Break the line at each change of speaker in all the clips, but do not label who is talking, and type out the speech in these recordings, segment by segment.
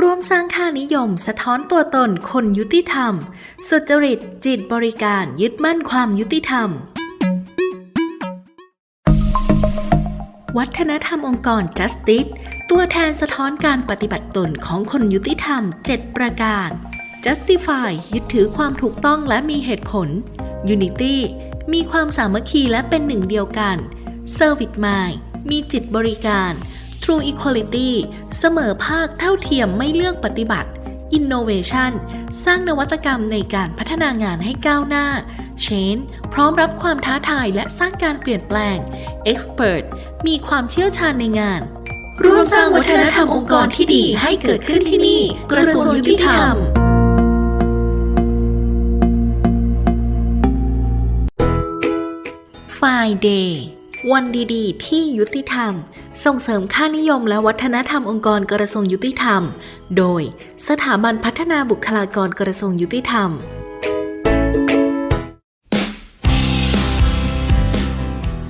ร่วมสร้างค่านิยมสะท้อนตัวตนคนยุติธรรม สุจริตจิตบริการยึดมั่นความยุติธรรม วัฒนธรรมองค์กร Justice ตัวแทนสะท้อนการปฏิบัติตนของคนยุติธรรม 7 ประการ Justify ยึดถือความถูกต้องและมีเหตุผล Unity มีความสามัคคีและเป็นหนึ่งเดียวกัน Service Mind มีจิตบริการ True Equality เสมอภาคเท่าเทียมไม่เลือกปฏิบัติ Innovation สร้างนวัตกรรมในการพัฒนางานให้ก้าวหน้า Change พร้อมรับความท้าทายและสร้างการเปลี่ยนแปลง Expert มีความเชี่ยวชาญในงาน ร่วมสร้างวัฒนธรรมองค์กรที่ดีให้เกิดขึ้นที่นี่ กระทรวงยุติธรรม Friday วันดีๆ ที่ยุติธรรม ส่งเสริมค่านิยมและวัฒนธรรมองค์กรกระทรวงยุติธรรม โดยสถาบันพัฒนาบุคลากรกระทรวงยุติธรรม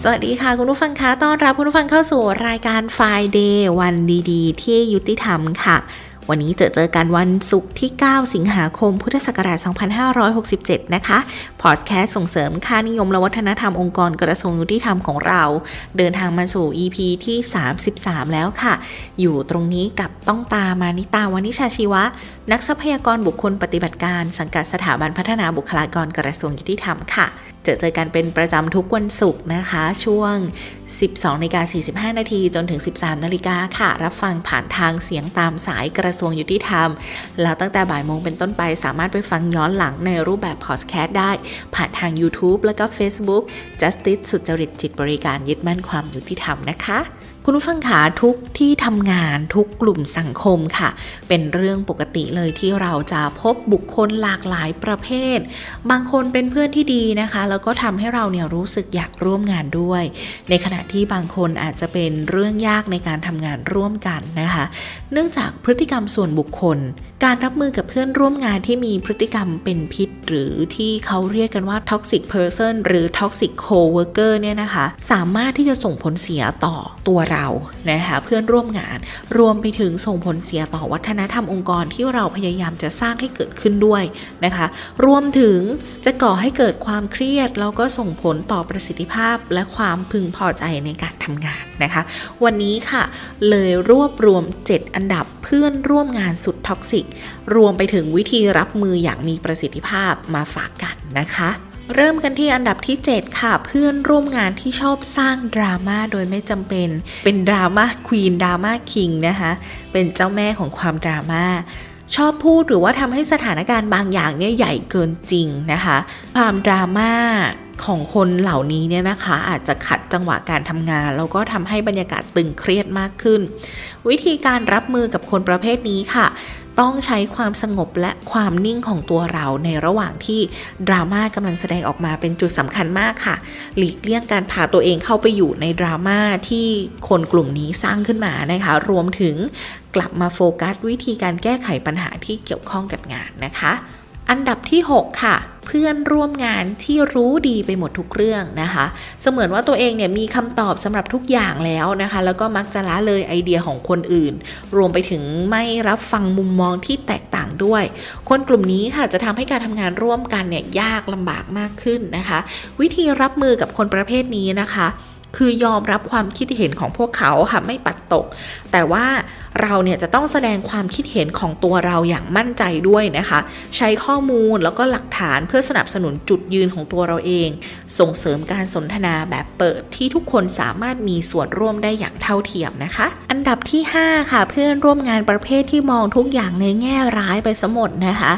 สวัสดีค่ะ คุณผู้ฟังคะต้อนรับคุณผู้ฟังเข้าสู่รายการ Friday วันดีๆ ที่ยุติธรรมค่ะ วันนี้เจอเจอกันวันศุกร์ที่ 9 สิงหาคม พุทธศักราช 2567 นะคะ พอดแคสต์ส่งเสริมค่านิยมและวัฒนธรรมองค์กรกระทรวงยุติธรรมของเรา เดินทางมาสู่ EP ที่ 33 แล้วค่ะ อยู่ตรงนี้กับต้องตามานิตาวานิชาชีวะ นักทรัพยากรบุคคลปฏิบัติการ สังกัดสถาบันพัฒนาบุคลากรกระทรวงยุติธรรมค่ะ เจอเจอกันเป็นประจำทุกวันศุกร์นะคะ ช่วง 12นาฬิกา45 นาทีจนถึง 13นาฬิกาค่ะ รับฟังผ่านทางเสียงตามสายกระทรวงยุติธรรม แล้วตั้งแต่บ่ายโมงเป็นต้นไปสามารถไปฟังย้อนหลังในรูปแบบพอดแคสต์ได้ ผ่านทาง YouTube แล้วก็ Facebook Justice สุจริตจิตบริการยึดมั่นความยุติธรรมนะคะ คุณผู้ฟังขาทุกที่ทำงานทุกกลุ่มสังคมค่ะ เป็นเรื่องปกติเลยที่เราจะพบบุคคลหลากหลายประเภท บางคนเป็นเพื่อนที่ดีนะคะ แล้วก็ทำให้เราเนี่ยรู้สึกอยากร่วมงานด้วย ในขณะที่บางคนอาจจะเป็นเรื่องยากในการทำงานร่วมกันนะคะ เนื่องจากพฤติกรรมส่วนบุคคล การรับมือกับเพื่อนร่วมงานที่มีพฤติกรรมเป็นพิษ หรือที่เขาเรียกกันว่า toxic person หรือ toxic co-worker เนี่ยนะคะ สามารถที่จะส่งผลเสียต่อตัวเรานะคะเพื่อนร่วมงาน รวมไปถึงส่งผลเสียต่อวัฒนธรรมองค์กรที่เราพยายามจะสร้างให้เกิดขึ้นด้วยนะคะ รวมถึงจะก่อให้เกิดความเครียด แล้วก็ส่งผลต่อประสิทธิภาพและความพึงพอใจในการทำงานนะคะ วันนี้ค่ะ เลยรวบรวม 7 อันดับเพื่อนร่วมงานสุดท็อกซิกรวมไปถึงวิธีรับมืออย่างมีประสิทธิภาพมาฝากกันนะคะ เริ่มกันที่อันดับที่ 7 ค่ะ เพื่อนร่วมงานที่ชอบสร้างดราม่าโดยไม่จำเป็น เป็นดราม่าควีนดราม่าคิงนะคะ เป็นเจ้าแม่ของความดราม่าชอบพูดหรือว่าทำให้สถานการณ์บางอย่างเนี่ยใหญ่เกินจริงนะคะ ความดราม่า ของคนเหล่านี้เนี่ยนะคะ อาจจะขัดจังหวะการทำงาน แล้วก็ทำให้บรรยากาศตึงเครียดมากขึ้น วิธีการรับมือกับคนประเภทนี้ค่ะ ต้องใช้ความสงบและความนิ่งของตัวเราในระหว่างที่ดราม่ากำลังแสดงออกมาเป็นจุดสำคัญมากค่ะ หลีกเลี่ยงการพาตัวเองเข้าไปอยู่ในดราม่าที่คนกลุ่มนี้สร้างขึ้นมานะคะ รวมถึงกลับมาโฟกัสวิธีการแก้ไขปัญหาที่เกี่ยวข้องกับงานนะคะ อันดับที่ 6 ค่ะ เพื่อนร่วมงานที่รู้ดีไปหมดทุกเรื่องนะคะ เสมือนว่าตัวเองเนี่ยมีคำตอบสำหรับทุกอย่างแล้วนะคะ แล้วก็มักจะละเลยไอเดียของคนอื่น รวมไปถึงไม่รับฟังมุมมองที่แตกต่างด้วย คนกลุ่มนี้ค่ะจะทำให้การทำงานร่วมกันเนี่ยยากลำบากมากขึ้นนะคะ วิธีรับมือกับคนประเภทนี้นะคะ คือยอมรับความคิดเห็นของพวกเขาค่ะไม่ปัดตก แต่ว่าเราเนี่ยจะต้องแสดงความคิดเห็นของตัวเราอย่างมั่นใจด้วยนะคะ ใช้ข้อมูลแล้วก็หลักฐานเพื่อสนับสนุนจุดยืนของตัวเราเอง ส่งเสริมการสนทนาแบบเปิดที่ทุกคนสามารถมีส่วนร่วมได้อย่างเท่าเทียมนะคะ อันดับที่ 5 ค่ะ เพื่อนร่วมงานประเภทที่มองทุกอย่างในแง่ร้ายไปสมดนะคะ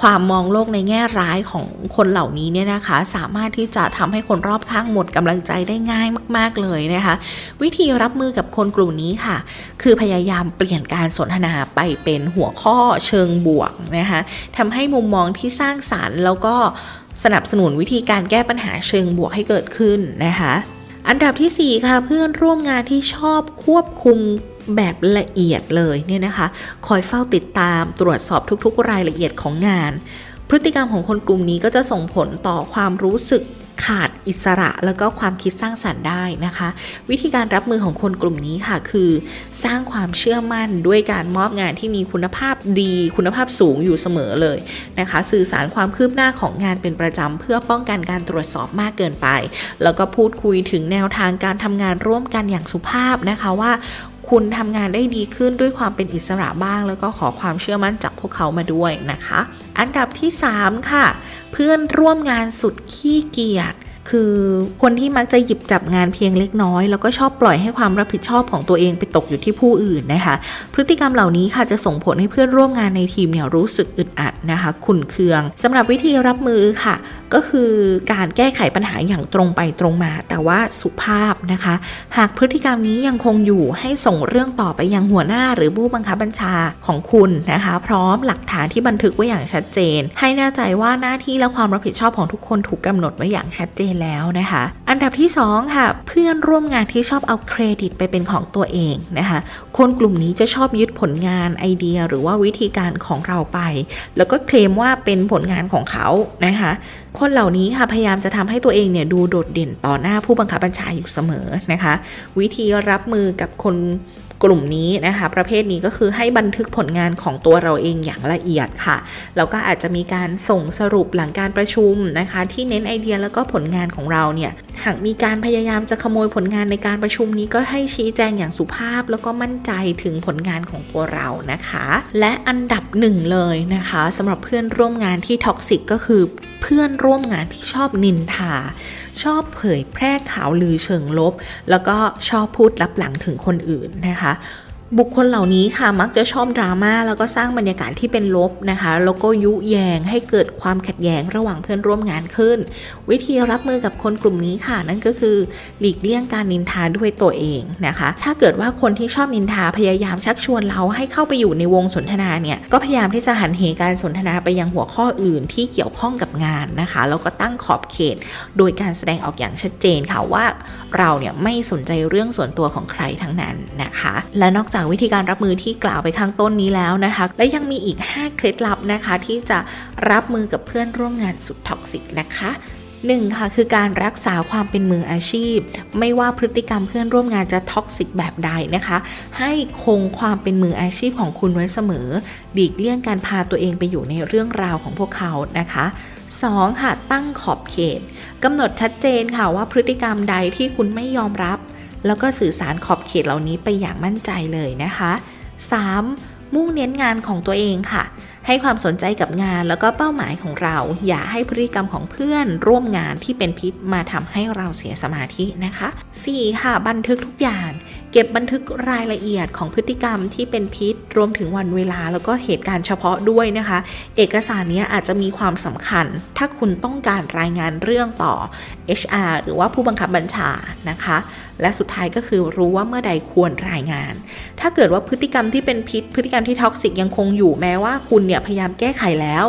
ความมองโลกในแง่ร้ายของคนเหล่านี้เนี่ยนะคะ สามารถที่จะทำให้คนรอบข้างหมดกำลังใจได้ง่ายมาก ๆ เลยนะคะ วิธีรับมือกับคนกลุ่มนี้ค่ะ คือพยายามเปลี่ยนการสนทนาไปเป็นหัวข้อเชิงบวกนะคะทำให้มุมมองที่สร้างสารรค์ แล้วก็สนับสนุนวิธีการแก้ปัญหาเชิงบวกให้เกิดขึ้นนะคะ อันดับที่ 4 ค่ะเพื่อนร่วมงานที่ชอบควบคุมแบบละเอียดเลยเนี่ยนะคะ คอยเฝ้าติดตามตรวจสอบทุกๆ รายละเอียดของงาน พฤติกรรมของคนกลุ่มนี้ก็จะส่งผลต่อความรู้สึก ขาดอิสระแล้วก็ความคิดสร้างสรรค์ได้นะคะ วิธีการรับมือของคนกลุ่มนี้ค่ะ คือสร้างความเชื่อมั่นด้วยการมอบงานที่มีคุณภาพดี คุณภาพสูงอยู่เสมอเลยนะคะ สื่อสารความคืบหน้าของงานเป็นประจำเพื่อป้องกันการตรวจสอบมากเกินไป แล้วก็พูดคุยถึงแนวทางการทำงานร่วมกันอย่างสุภาพนะคะว่าคุณทำงานได้ดีขึ้นด้วยความเป็นอิสระบ้าง แล้วก็ขอความเชื่อมั่นจากพวกเขามาด้วยนะคะ อันดับที่ 3 ค่ะ เพื่อนร่วมงานสุดขี้เกียจ คือคนที่มักจะหยิบจับงานเพียงเล็กน้อย แล้วก็ชอบปล่อยให้ความรับผิดชอบของตัวเองไปตกอยู่ที่ผู้อื่นนะคะ พฤติกรรมเหล่านี้ค่ะจะส่งผลให้เพื่อนร่วมงานในทีมเนี่ยรู้สึกอึดอัดนะคะขุ่นเคืองสำหรับวิธีรับมือค่ะ ก็คือการแก้ไขปัญหาอย่างตรงไปตรงมา แต่ว่าสุภาพนะคะ หากพฤติกรรมนี้ยังคงอยู่ให้ส่งเรื่องต่อไปยังหัวหน้า หรือผู้บังคับบัญชาของคุณนะคะ พร้อมหลักฐานที่บันทึกไว้อย่างชัดเจน ให้แน่ใจว่าหน้าที่และความรับผิดชอบของทุกคนถูกกำหนดไว้อย่างชัดเจนแล้วนะคะ อันดับที่ 2 ค่ะ เพื่อนร่วมงานที่ชอบเอาเครดิตไปเป็นของตัวเองนะคะ คนกลุ่มนี้จะชอบยึดผลงานไอเดีย หรือว่าวิธีการของเราไป แล้วก็เคลมว่าเป็นผลงานของเขานะคะ คนเหล่านี้ค่ะพยายามจะทำให้ตัวเองเนี่ยดูโดดเด่นต่อหน้าผู้บังคับบัญชาอยู่เสมอนะคะ วิธีรับมือกับคน กลุ่มนี้นะคะ ประเภทนี้ก็คือให้บันทึกผลงานของตัวเราเองอย่างละเอียดค่ะ แล้วก็อาจจะมีการส่งสรุปหลังการประชุมนะคะ ที่เน้นไอเดียแล้วก็ผลงานของเราเนี่ย หากมีการพยายามจะขโมยผลงานในการประชุมนี้ก็ให้ชี้แจงอย่างสุภาพ แล้วก็มั่นใจถึงผลงานของตัวเรานะคะ และอันดับหนึ่งเลยนะคะสำหรับเพื่อนร่วมงานที่ท็อกซิกก็คือเพื่อนร่วมงานที่ชอบนินทา ชอบเผยแพร่ข่าวลือเชิงลบ แล้วก็ชอบพูดลับหลังถึงคนอื่นนะคะ Mm-hmm. บุคคลเหล่านี้ค่ะมักจะชอบดราม่าแล้วก็สร้างบรรยากาศที่เป็นลบนะคะแล้วก็ยุแยงให้เกิดความขัดแย้งระหว่างเพื่อนร่วมงานขึ้น วิธีรับมือกับคนกลุ่มนี้ค่ะ นั่นก็คือหลีกเลี่ยงการนินทาด้วยตัวเองนะคะ ถ้าเกิดว่าคนที่ชอบนินทาพยายามชักชวนเราให้เข้าไปอยู่ในวงสนทนาเนี่ยก็พยายามที่จะหันเหการสนทนาไปยังหัวข้ออื่นที่เกี่ยวข้องกับงานนะคะแล้วก็ตั้งขอบเขต โดยการแสดงออกอย่างชัดเจนค่ะว่า เราเนี่ยไม่สนใจเรื่องส่วนตัวของใครทั้งนั้นนะคะ และนอกจากวิธีการรับมือที่กล่าวไปข้างต้นนี้แล้วนะคะ และยังมีอีก 5 เคล็ดลับนะคะ ที่จะรับมือกับเพื่อนร่วมงานสุดท็อกซิกนะคะหนึ่งค่ะคือการรักษาความเป็นมืออาชีพ ไม่ว่าพฤติกรรมเพื่อนร่วมงานจะท็อกซิกแบบใดนะคะ ให้คงความเป็นมืออาชีพของคุณไว้เสมอหลีกเลี่ยงการพาตัวเองไปอยู่ในเรื่องราวของพวกเขานะคะ 2. ค่ะตั้งขอบเขตกำหนดชัดเจนค่ะว่าพฤติกรรมใดที่คุณไม่ยอมรับ แล้วก็สื่อสารขอบเขตเหล่านี้ไปอย่างมั่นใจเลยนะคะ 3. มุ่งเน้นงานของตัวเองค่ะ ให้ความสนใจกับงานแล้วก็เป้าหมายของเรา อย่าให้พฤติกรรมของเพื่อนร่วมงานที่เป็นพิษมาทำให้เราเสียสมาธินะคะ 4. ค่ะ บันทึกทุกอย่าง เก็บบันทึกรายละเอียดของพฤติกรรมที่เป็นพิษ รวมถึงวันเวลาแล้วก็เหตุการณ์เฉพาะด้วยนะคะ เอกสารนี้อาจจะมีความสำคัญ ถ้าคุณต้องการรายงานเรื่องต่อ HR หรือว่าผู้บังคับบัญชานะคะ และสุดท้ายก็คือรู้ว่าเมื่อใดควรรายงาน ถ้าเกิดว่าพฤติกรรมที่เป็นพิษ พฤติกรรมที่ท็อกซิกยังคงอยู่แม้ว่าคุณเนี่ยพยายามแก้ไขแล้ว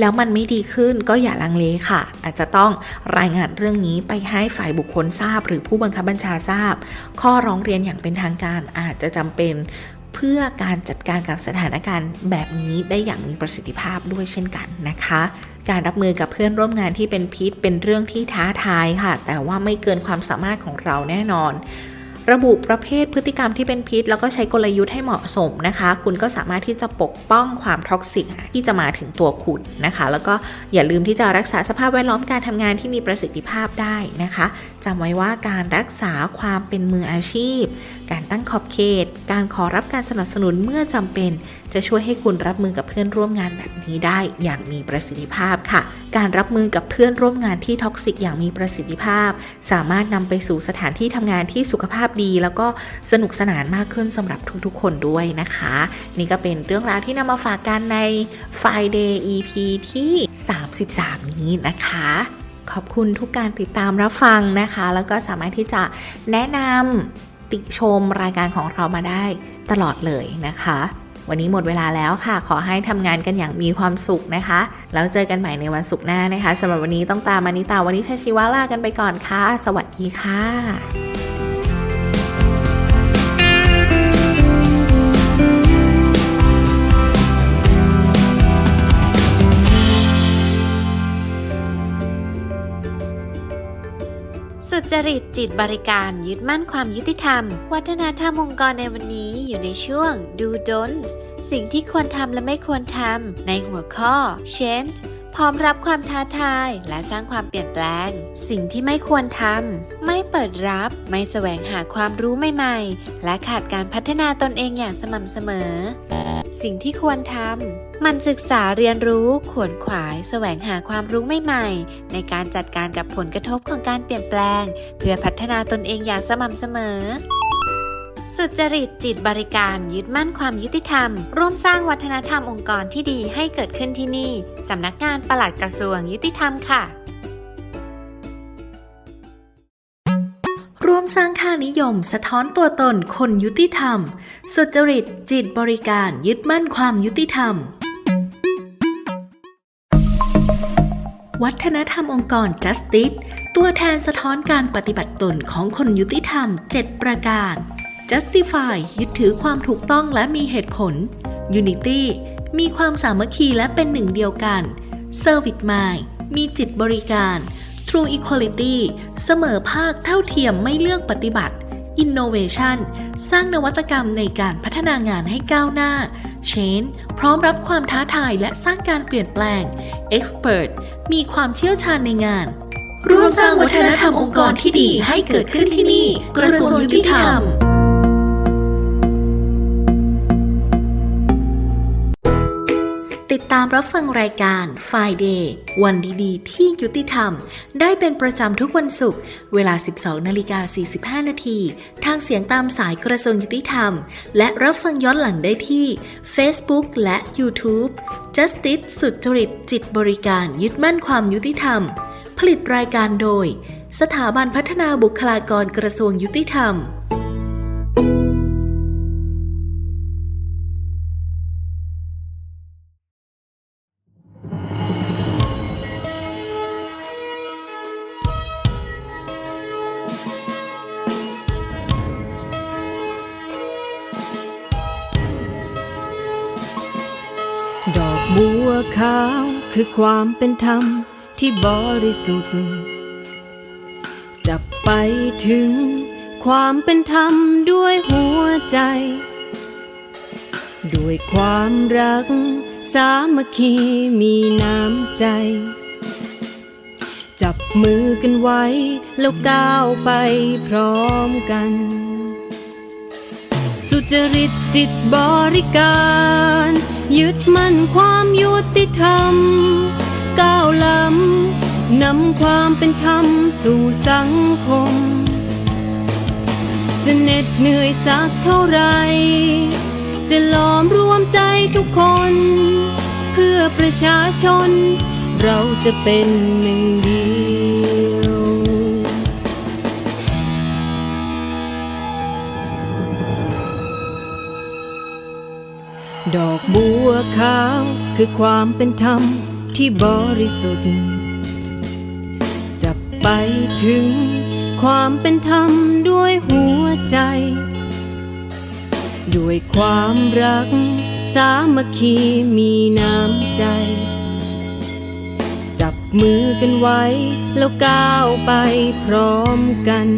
แล้วมันไม่ดีขึ้นก็อย่าลังเลค่ะ อาจจะต้องรายงานเรื่องนี้ไปให้ฝ่ายบุคคลทราบ หรือผู้บังคับบัญชาทราบ ข้อร้องเรียนอย่างเป็นทางการอาจจะจำเป็น เพื่อการจัดการกับสถานการณ์แบบนี้ได้อย่างมีประสิทธิภาพด้วยเช่นกันนะคะ การรับมือกับเพื่อนร่วมงานที่เป็นพิษเป็นเรื่องที่ท้าทายค่ะ แต่ว่าไม่เกินความสามารถของเราแน่นอน ระบุประเภทพฤติกรรมที่เป็นพิษ แล้วก็ใช้กลยุทธ์ให้เหมาะสมนะคะ คุณก็สามารถที่จะปกป้องความท็อกซิกที่จะมาถึงตัวคุณนะคะ แล้วก็อย่าลืมที่จะรักษาสภาพแวดล้อมการทำงานที่มีประสิทธิภาพได้นะคะจำไว้ว่าการรักษาความเป็นมืออาชีพ การตั้งขอบเขต การขอรับการสนับสนุนเมื่อจำเป็น จะช่วยให้คุณรับมือกับเพื่อนร่วมงานแบบนี้ได้อย่างมีประสิทธิภาพค่ะ การรับมือกับเพื่อนร่วมงานที่ท็อกซิกอย่างมีประสิทธิภาพ สามารถนำไปสู่สถานที่ทำงานที่สุขภาพดี แล้วก็สนุกสนานมากขึ้นสำหรับทุกๆ คนด้วยนะคะ นี่ก็เป็นเรื่องราวที่นำมาฝากกันใน Friday EP ที่ 33 นี้นะคะขอบคุณทุกการติดตามรับฟังนะคะ แล้วก็สามารถที่จะแนะนำติชมรายการของเรามาได้ตลอดเลยนะคะ วันนี้หมดเวลาแล้วค่ะ ขอให้ทำงานกันอย่างมีความสุขนะคะ แล้วเจอกันใหม่ในวันศุกร์หน้านะคะสำหรับวันนี้ต้องตามมานิตาวันนี้ชาชิวาลากันไปก่อนค่ะ สวัสดีค่ะ
สุจริตจิตบริการยึดมั่นความยุติธรรม วัฒนธรรมองค์กรในวันนี้อยู่ในช่วงดูดนสิ่งที่ควรทำและไม่ควรทำในหัวข้อ change พร้อมรับความท้าทายและสร้างความเปลี่ยนแปลง สิ่งที่ไม่ควรทำไม่เปิดรับ ไม่แสวงหาความรู้ใหม่ๆ และขาดการพัฒนาตนเองอย่างสม่ำเสมอ สิ่งที่ควรทำมันศึกษาเรียนรู้ ขวนขวาย แสวงหาความรู้ใหม่ๆ ในการจัดการกับผลกระทบของการเปลี่ยนแปลง เพื่อพัฒนาตนเองอย่างสม่ำเสมอ สุจริตจิตบริการยึดมั่นความยุติธรรม ร่วมสร้างวัฒนธรรมองค์กรที่ดีให้เกิดขึ้นที่นี่ สำนักงานปลัดกระทรวงยุติธรรมค่ะ
ร่วมสร้างค่านิยม สะท้อนตัวตนคนยุติธรรม สุจริตจิตบริการยึดมั่นความยุติธรรมวัฒนธรรมองค์กร Justice ตัวแทนสะท้อนการปฏิบัติตนของคนยุติธรรม 7 ประการ Justify ยึดถือความถูกต้องและมีเหตุผล Unity มีความสามัคคีและเป็นหนึ่งเดียวกัน Service Mind มีจิตบริการ True Equality เสมอภาคเท่าเทียมไม่เลือกปฏิบัติ Innovation สร้างนวัตกรรมในการพัฒนางานให้ก้าวหน้า Change พร้อมรับความท้าทายและสร้างการเปลี่ยนแปลง Expert มีความเชี่ยวชาญในงาน ร่วมสร้างวัฒนธรรมองค์กรที่ดีให้เกิดขึ้นที่นี่ กระทรวงยุติธรรม ติดตามรับฟังรายการ Friday วันดีๆ ที่ยุติธรรม ได้เป็นประจำทุกวันศุกร์เวลา 12 นาฬิกา 45 นาที ทางเสียงตามสายกระทรวงยุติธรรม และรับฟังย้อนหลังได้ที่ Facebook และ YouTube Justice สุดจริตจิตบริการยึดมั่นความยุติธรรม ผลิตรายการโดย สถาบันพัฒนาบุคลากรกระทรวงยุติธรรม
ขาวคือความเป็นธรรมที่บริสุทธิ์ จะไปถึงความเป็นธรรมด้วยหัวใจ ด้วยความรัก สามัคคีมีน้ำใจ จับมือกันไว้ แล้วก้าวไปพร้อมกัน สุจริตจิตบริการ ยึดมั่นความยุติธรรม ก้าวล้ำนำความเป็นธรรมสู่สังคม จะเหน็ดเหนื่อยสักเท่าไร จะหลอมรวมใจทุกคน เพื่อประชาชน เราจะเป็นหนึ่งเดียว ดอกบัวขาวคือความเป็นธรรมที่บริสุทธิ์ จะไปถึงความเป็นธรรมด้วยหัวใจ ด้วยความรัก สามัคคีมีน้ำใจ จับมือกันไว้ แล้วก้าวไปพร้อมกัน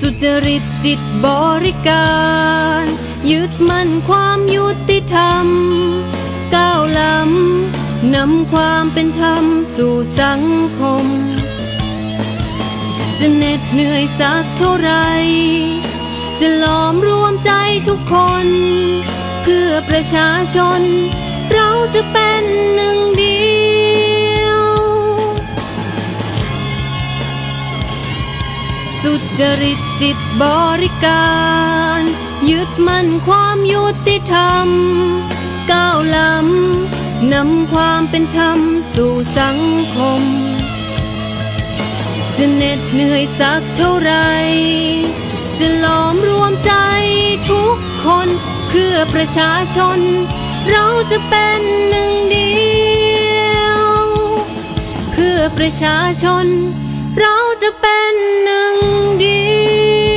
สุจริตจิตบริการ ยึดมั่นความยุติธรรม ก้าวล้ำนำความเป็นธรรมสู่สังคม จะเหน็ดเหนื่อยสักเท่าไร จะหลอมรวมใจทุกคน เพื่อประชาชน เราจะเป็นหนึ่งเดียวสุจริตจิตบริการ ยึดมั่นความยุติธรรม ก้าวล้ำนำความเป็นธรรมสู่สังคม จะเหน็ดเหนื่อยสักเท่าไหรจะหลอมรวมใจทุกคนเพื่อประชาชน เราจะเป็นหนึ่งเดียว เพื่อประชาชน เราจะเป็นหนึ่งเดียว